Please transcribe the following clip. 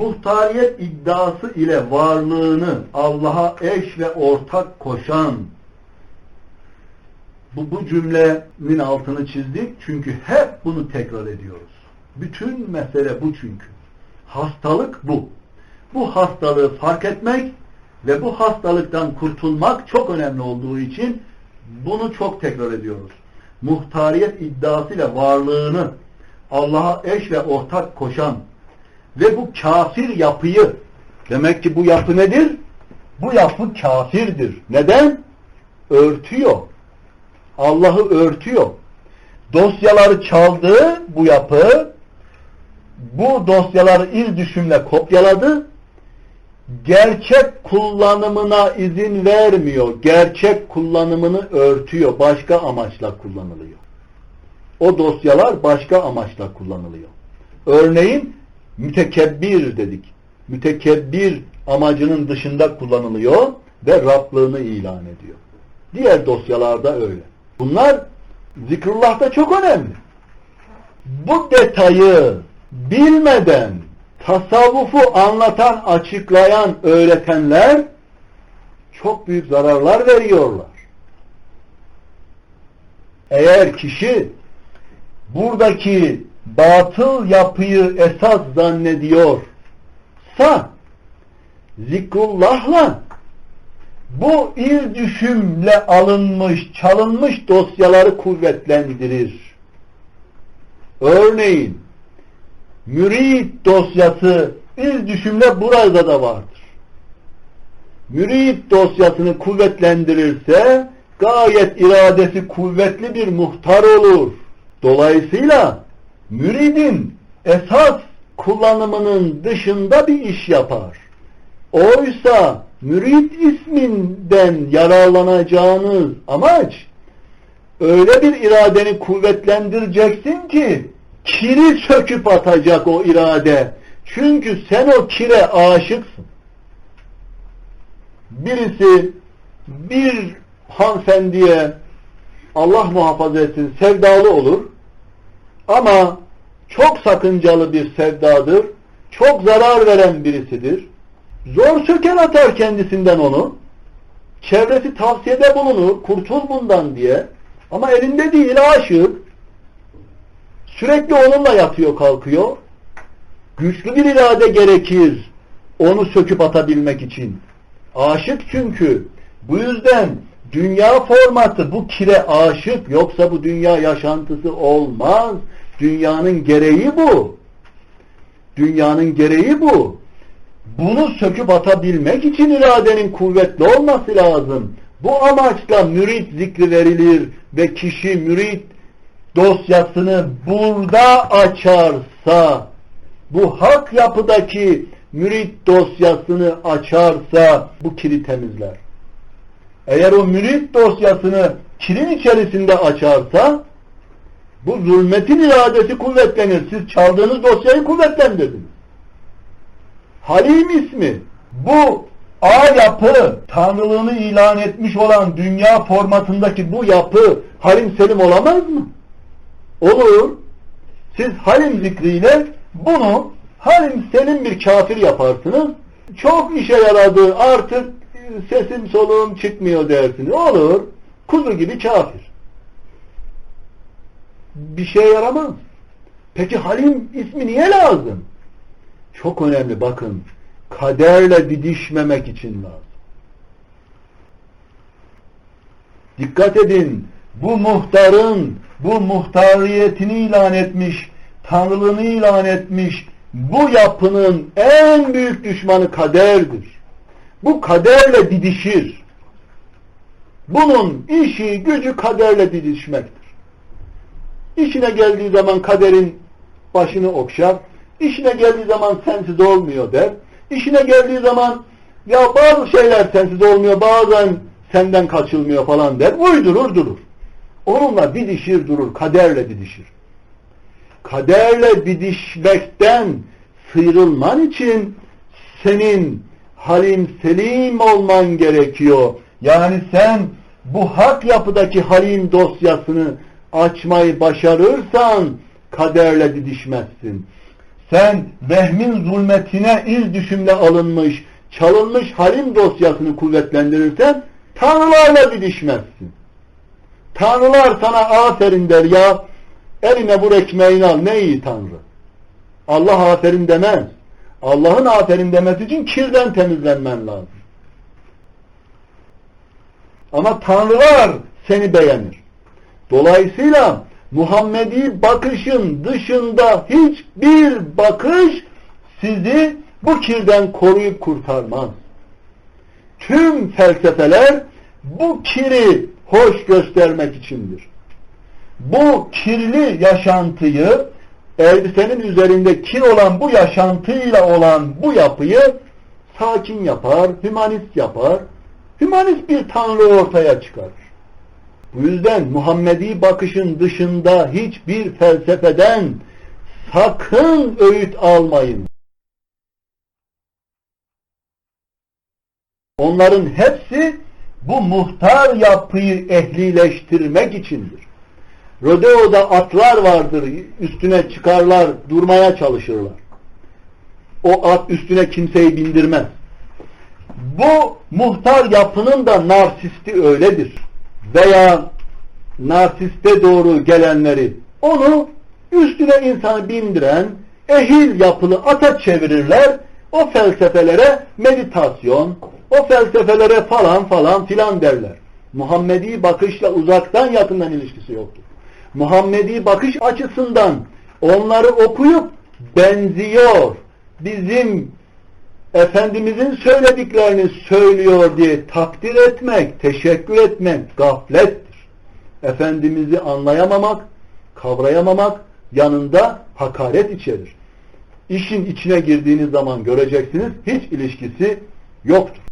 muhtariyet iddiası ile varlığını Allah'a eş ve ortak koşan bu, bu cümlenin altını çizdik çünkü hep bunu tekrar ediyoruz. Bütün mesele bu çünkü. Hastalık bu. Bu hastalığı fark etmek ve bu hastalıktan kurtulmak çok önemli olduğu için bunu çok tekrar ediyoruz. Muhtariyet iddiasıyla varlığını Allah'a eş ve ortak koşan ve bu kafir yapıyı demek ki bu yapı nedir? Bu yapı kafirdir. Neden? Örtüyor. Allah'ı örtüyor. Dosyaları çaldı bu yapı. Bu dosyaları iz düşümle kopyaladı. Gerçek kullanımına izin vermiyor. Gerçek kullanımını örtüyor. Başka amaçla kullanılıyor. O dosyalar başka amaçla kullanılıyor. Örneğin mütekebbir dedik. Mütekebbir amacının dışında kullanılıyor ve Rablığını ilan ediyor. Diğer dosyalarda öyle. Bunlar zikrullah'ta çok önemli. Bu detayı bilmeden tasavvufu anlatan, açıklayan öğretenler çok büyük zararlar veriyorlar. Eğer kişi buradaki batıl yapıyı esas zannediyorsa zikrullahla bu iz düşümle alınmış, çalınmış dosyaları kuvvetlendirir. Örneğin mürit dosyası iz düşümle burada da vardır. Mürit dosyasını kuvvetlendirirse gayet iradesi kuvvetli bir muhtar olur. Dolayısıyla müridin esas kullanımının dışında bir iş yapar. Oysa mürid isminden yararlanacağınız amaç öyle bir iradeni kuvvetlendireceksin ki kiri söküp atacak o irade. Çünkü sen o kire aşıksın. Birisi bir hanımefendiye Allah muhafaza etsin sevdalı olur ama çok sakıncalı bir sevdadır. Çok zarar veren birisidir. Zor söken atar kendisinden onu. Çevresi tavsiyede bulunur. Kurtul bundan diye. Ama elinde değil aşık. Sürekli onunla yatıyor kalkıyor. Güçlü bir irade gerekir. Onu söküp atabilmek için. Aşık çünkü. Bu yüzden dünya formatı bu kire aşık. Yoksa bu dünya yaşantısı olmaz. Dünyanın gereği bu. Dünyanın gereği bu. Bunu söküp atabilmek için iradenin kuvvetli olması lazım. Bu amaçla mürit zikri verilir ve kişi mürit dosyasını burada açarsa bu hak yapıdaki mürit dosyasını açarsa bu kiri temizler. Eğer o mürit dosyasını kirin içerisinde açarsa bu zulmetin iradesi kuvvetlenir. Siz çaldığınız dosyayı kuvvetlendirdiniz. Halim ismi bu A yapı tanrılığını ilan etmiş olan dünya formatındaki bu yapı Halim Selim olamaz mı? Olur. Siz Halim zikriyle bunu Halim Selim bir kafir yaparsınız. Çok işe yaradı artık sesim soluğum çıkmıyor dersiniz. Olur. Kuzu gibi kafir. Bir şey yaramaz. Peki Halim ismi niye lazım? Çok önemli bakın. Kaderle didişmemek için lazım. Dikkat edin. Bu muhtarın bu muhtariyetini ilan etmiş, tanrılığını ilan etmiş bu yapının en büyük düşmanı kaderdir. Bu kaderle didişir. Bunun işi gücü kaderle didişmektir. İşine geldiği zaman kaderin başını okşar, İşine geldiği zaman sensiz olmuyor der. İşine geldiği zaman ya bazı şeyler sensiz olmuyor bazen senden kaçılmıyor falan der. Uydurur durur. Onunla didişir durur. Kaderle didişir. Kaderle didişmekten sıyrılman için senin halim selim olman gerekiyor. Yani sen bu hak yapıdaki halim dosyasını açmayı başarırsan kaderle didişmezsin sen vehmin zulmetine iz düşümle alınmış, çalınmış halim dosyasını kuvvetlendirirsen tanrılarla didişmezsin. Tanrılar sana aferin der ya eline vur ekmeğini al ne iyi tanrı. Allah aferin demez. Allah'ın aferin demesi için kirden temizlenmen lazım. Ama tanrılar seni beğenir. Dolayısıyla Muhammedi bakışın dışında hiçbir bakış sizi bu kirden koruyup kurtarmaz. Tüm felsefeler bu kiri hoş göstermek içindir. Bu kirli yaşantıyı elbisenin üzerinde kir olan bu yaşantıyla olan bu yapıyı sakin yapar, hümanist yapar. Hümanist bir tanrı ortaya çıkarır. Bu yüzden Muhammedi bakışın dışında hiçbir felsefeden sakın öğüt almayın. Onların hepsi bu muhtar yapıyı ehlileştirmek içindir. Rodeo'da atlar vardır, üstüne çıkarlar, durmaya çalışırlar. O at üstüne kimseyi bindirmez. Bu muhtar yapının da narsisti öyledir. Veya narsiste doğru gelenleri onu üstüne insanı bindiren ehil yapılı ata çevirirler. O felsefelere meditasyon, o felsefelere falan falan filan derler. Muhammedi bakışla uzaktan yakından ilişkisi yoktur. Muhammedi bakış açısından onları okuyup benziyor. Bizim Efendimizin söylediklerini söylüyor diye takdir etmek, teşekkür etmek gaflettir. Efendimiz'i anlayamamak, kavrayamamak yanında hakaret içerir. İşin içine girdiğiniz zaman göreceksiniz hiç ilişkisi yoktur.